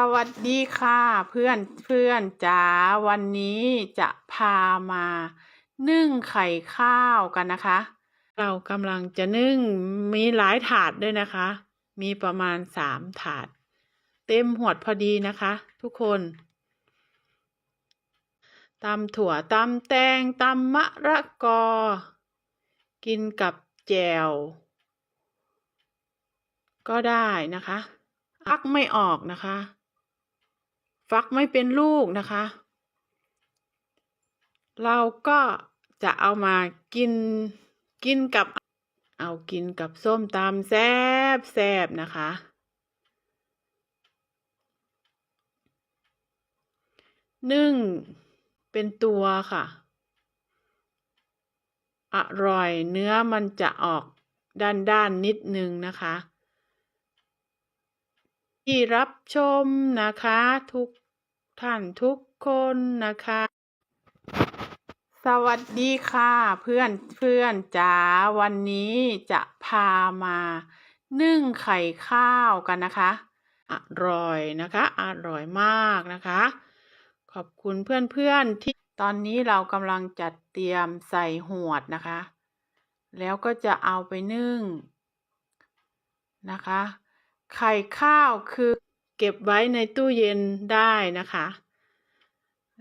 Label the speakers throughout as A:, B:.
A: สวัสดีค่ะเพื่อนเพื่อนจ๋าวันนี้จะพามานึ่งไข่ข้าวกันนะคะ เรากำลังจะนึ่งมีหลายถาดด้วยนะคะ มีประมาณสามถาด เต็มหวดพอดีนะคะ ทุกคนตำถั่วตำแตงตำมะระกอ กินกับแจว ก็ได้นะคะฟักไม่ออกนะคะ ฟักไม่เป็นลูกนะคะ เราก็จะเอามากินกินกับ เอากินกับส้มตำแซบแซบนะคะ นึ่งเป็นตัวค่ะ อร่อยเนื้อมันจะออกด้านด้านนิดนึงนะคะ ที่รับชมนะคะ ทุกท่านทุกคนนะคะ สวัสดีค่ะเพื่อนเพื่อนจ๋าวันนี้จะพามานึ่งไข่ข้าวกันนะคะ อร่อยนะคะ อร่อยมากนะคะ ขอบคุณเพื่อนๆที่ตอนนี้เรากำลังจัดเตรียมใส่หวดนะคะ แล้วก็จะเอาไปนึ่งนะคะ ไข่ข้าวคือเก็บไว้ในตู้เย็นได้นะคะ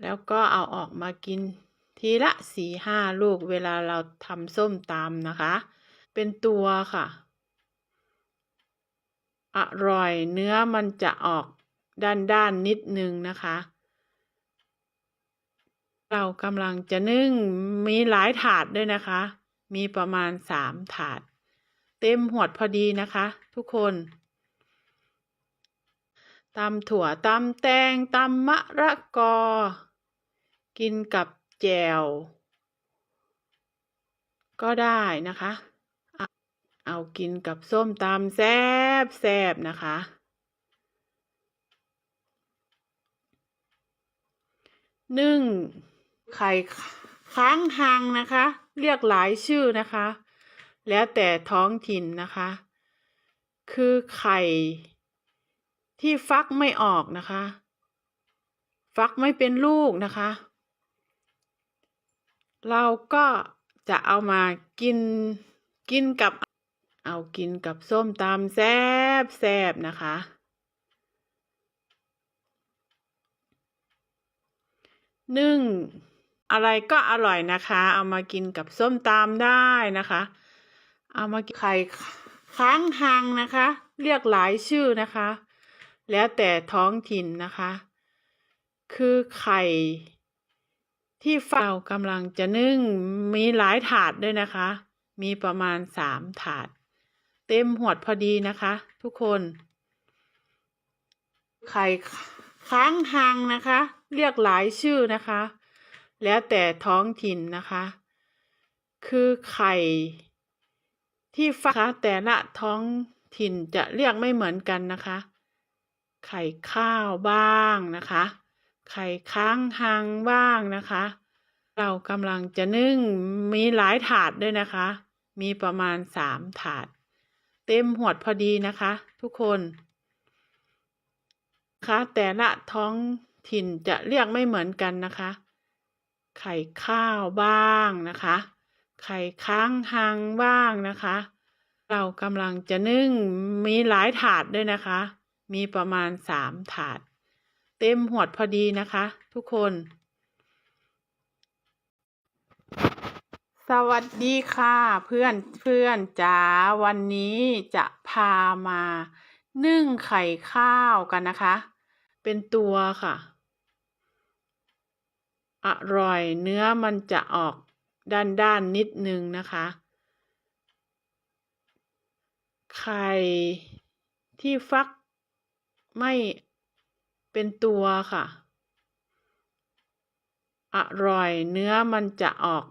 A: แล้วก็เอาออกมากินทีละสี่ห้าลูกเวลาเราทำส้มตำนะคะ เป็นตัวค่ะ อร่อยเนื้อมันจะออกด้านด้านนิดนึงนะคะ เรากำลังจะนึ่งมีหลายถาดด้วยนะคะ มีประมาณสามถาด เต็มหวดพอดีนะคะ ทุกคน ตำถั่วตำแตงตำมะระกอ กินกับแจ่วก็ได้นะคะ เอากินกับส้มตำแซบแซบนะคะ นึ่งไข่ค้างหังนะคะ เรียกหลายชื่อนะคะ แล้วแต่ท้องถิ่นนะคะ คือไข่ ที่ฟักไม่ออกนะคะ ฟักไม่เป็นลูกนะคะ เราก็จะเอามากินกินกับ เอากินกับส้มตำแซบแซบนะคะ นึ่งอะไรก็อร่อยนะคะ เอามากินกับส้มตำได้นะคะ เอามาไข่ค้างหังนะคะ เรียกหลายชื่อนะคะ แล้วแต่ท้องถิ่นนะคะ คือไข่ ที่เรากำลังจะนึ่งมีหลายถาดด้วยนะคะ มีประมาณสามถาด เต็มหวดพอดีนะคะ ทุกคน ไข่ค้างหังนะคะ เรียกหลายชื่อนะคะ แล้วแต่ท้องถิ่นนะคะ คือไข่ที่ฟักแต่ละท้องถิ่นจะเรียกไม่เหมือนกันนะคะ ไข่ข้าวบ้างนะคะ ไข่ค้างหังบ้างนะคะ เรากำลังจะนึ่งมีหลายถาดด้วยนะคะ มีประมาณสามถาด เต็มหวดพอดีนะคะ ทุกคนคะแต่ละท้องถิ่นจะเรียกไม่เหมือนกันนะคะ ไข่ข้าวบ้างนะคะ ไข่ค้างหังบ้างนะคะ เรากำลังจะนึ่งมีหลายถาดด้วยนะคะ มีประมาณสามถาด เต็มหวดพอดีนะคะ ทุกคน สวัสดีค่ะ เพื่อนเพื่อนจ๋าวันนี้จะพามา นึ่งไข่ข้าวกันนะคะ เป็นตัวค่ะ อร่อยเนื้อมันจะออกด้านด้านนิดนึงนะคะ ไข่ที่ฟัก ไม่เป็นตัวค่ะ อร่อยเนื้อมันจะออก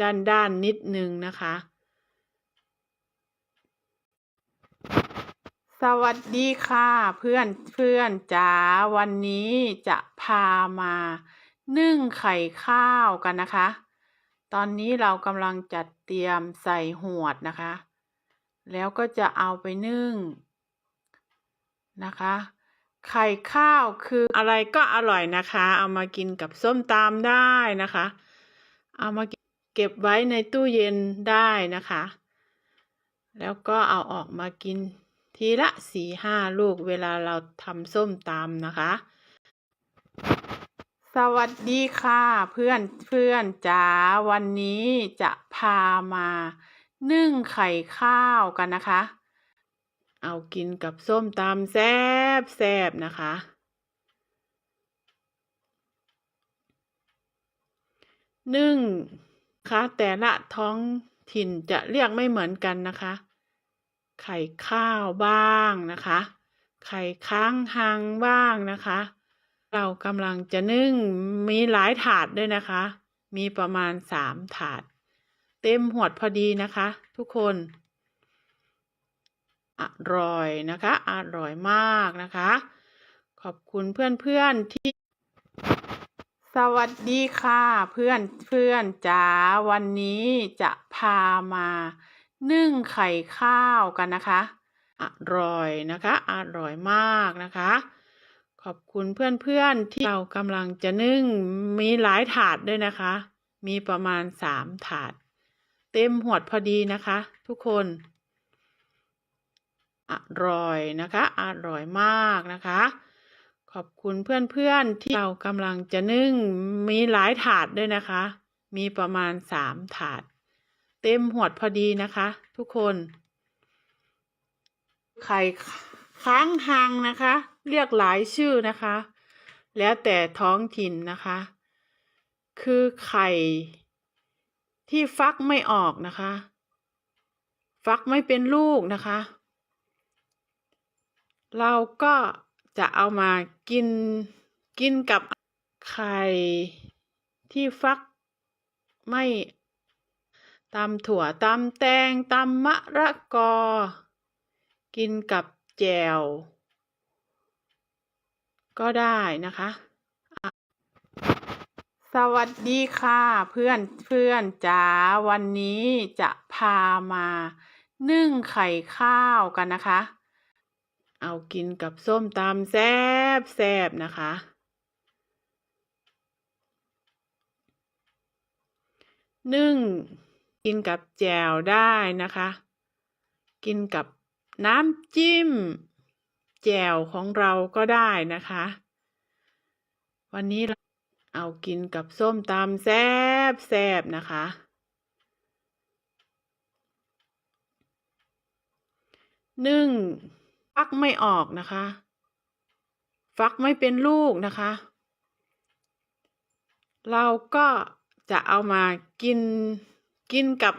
A: ด้านด้านนิดนึงนะคะ สวัสดีค่ะเพื่อนเพื่อนจ๋าวันนี้จะพามานึ่งไข่ข้าวกันนะคะ ตอนนี้เรากำลังจัดเตรียมใส่หวดนะคะ แล้วก็จะเอาไปนึ่งนะคะ ไข่ข้าวคืออะไรก็อร่อยนะคะ เอามากินกับส้มตำได้นะคะ เอามาเก็บไว้ในตู้เย็นได้นะคะ แล้วก็เอาออกมากินทีละสี่ห้าลูกเวลาเราทำส้มตำนะคะ สวัสดีค่ะเพื่อนเพื่อนจ๋าวันนี้จะพามานึ่งไข่ข้าวกันนะคะ เอากินกับส้มตำแซบแซบนะคะ นึ่งคะแต่ละท้องถิ่นจะเรียกไม่เหมือนกันนะคะ ไข่ข้าวบ้างนะคะ ไข่ค้างหังบ้างนะคะ เรากำลังจะนึ่งมีหลายถาดด้วยนะคะ มีประมาณสามถาด เต็มหวดพอดีนะคะ ทุกคน อร่อยนะคะ อร่อยมากนะคะ ขอบคุณเพื่อนๆที่ สวัสดีค่ะ เพื่อนเพื่อนจ๋าวันนี้จะพามานึ่งไข่ข้าวกันนะคะ อร่อยนะคะ อร่อยมากนะคะ ขอบคุณเพื่อนๆที่เรากำลังจะนึ่งมีหลายถาดด้วยนะคะ มีประมาณสามถาด เต็มหวดพอดีนะคะ ทุกคน อร่อยนะคะ อร่อยมากนะคะ ขอบคุณเพื่อนๆที่เรากำลังจะนึ่งมีหลายถาดด้วยนะคะ มีประมาณสามถาด เต็มหวดพอดีนะคะ ทุกคน ไข่ค้างหังนะคะ เรียกหลายชื่อนะคะ แล้วแต่ท้องถิ่นนะคะ คือไข่ที่ฟักไม่ออกนะคะ ฟักไม่เป็นลูกนะคะ เราก็จะเอามากินกินกับไข่ที่ฟักไม่ตำถั่วตำแตงตำมะระกอ กินกับแจ่วก็ได้นะคะ สวัสดีค่ะเพื่อนเพื่อนจ๋าวันนี้จะพามานึ่งไข่ข้าวกันนะคะ เอากินกับส้มตำแซบแซบนะคะ นึ่งกินกับแจ่วได้นะคะ กินกับน้ำจิ้ม แจ่วของเราก็ได้นะคะ วันนี้เราเอากินกับส้มตำแซบแซบนะคะ นึ่ง ฟักไม่ออกนะคะ ฟักไม่เป็นลูกนะคะ เราก็จะเอามากินกินกับ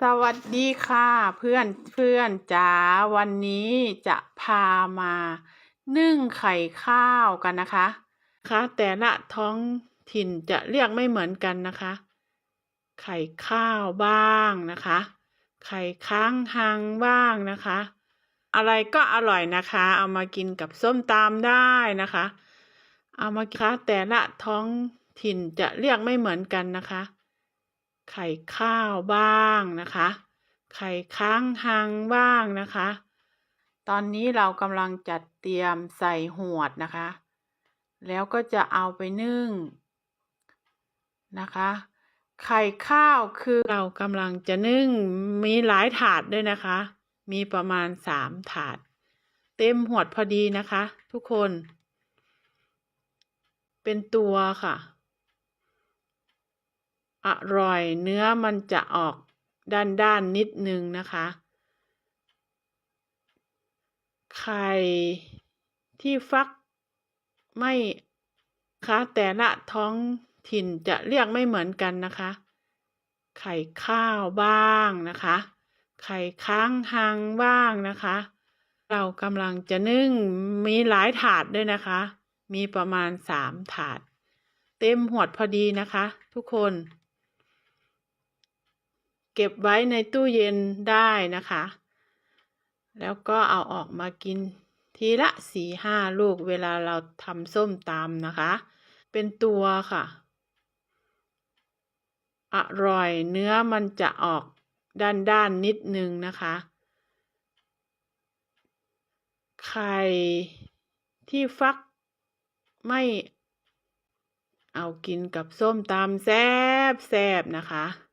A: สวัสดีค่ะ เพื่อนเพื่อนจ๋าวันนี้จะพามานึ่งไข่ข้าวกันนะคะคะแต่ละท้องถิ่นจะเรียกไม่เหมือนกันนะคะ ไข่ข้าวบ้างนะคะ ไข่ค้างหังบ้างนะคะ อะไรก็อร่อยนะคะ เอามากินกับส้มตำได้นะคะ เอามาคะแต่ละท้องถิ่นจะเรียกไม่เหมือนกันนะคะ ไข่ข้าวบ้างนะคะ ไข่ค้างหังบ้างนะคะ ตอนนี้เรากำลังจัดเตรียมใส่หวดนะคะ แล้วก็จะเอาไปนึ่งนะคะไข่ข้าวคือเรากำลังจะนึ่งมีหลายถาดด้วยนะคะ มีประมาณสามถาด เต็มหวดพอดีนะคะ ทุกคน เป็นตัวค่ะ อร่อยเนื้อมันจะออกด้านด้านนิดนึงนะคะ ไข่ที่ฟักไม่คะแต่ละท้องถิ่นจะเรียกไม่เหมือนกันนะคะ ไข่ข้าวบ้างนะคะ ไข่ค้างหังบ้างนะคะ เรากำลังจะนึ่งมีหลายถาดด้วยนะคะ มีประมาณสามถาด เต็มหวดพอดีนะคะ ทุกคน เก็บไว้ในตู้เย็นได้นะคะ แล้วก็เอาออกมากินทีละสี่ห้าลูกเวลาเราทำส้มตำนะคะ เป็นตัวค่ะ อร่อยเนื้อมันจะออก ด้านด้านนิดนึงนะคะ ไข่ที่ฟักไม่เอากินกับส้มตำแซบแซบนะคะ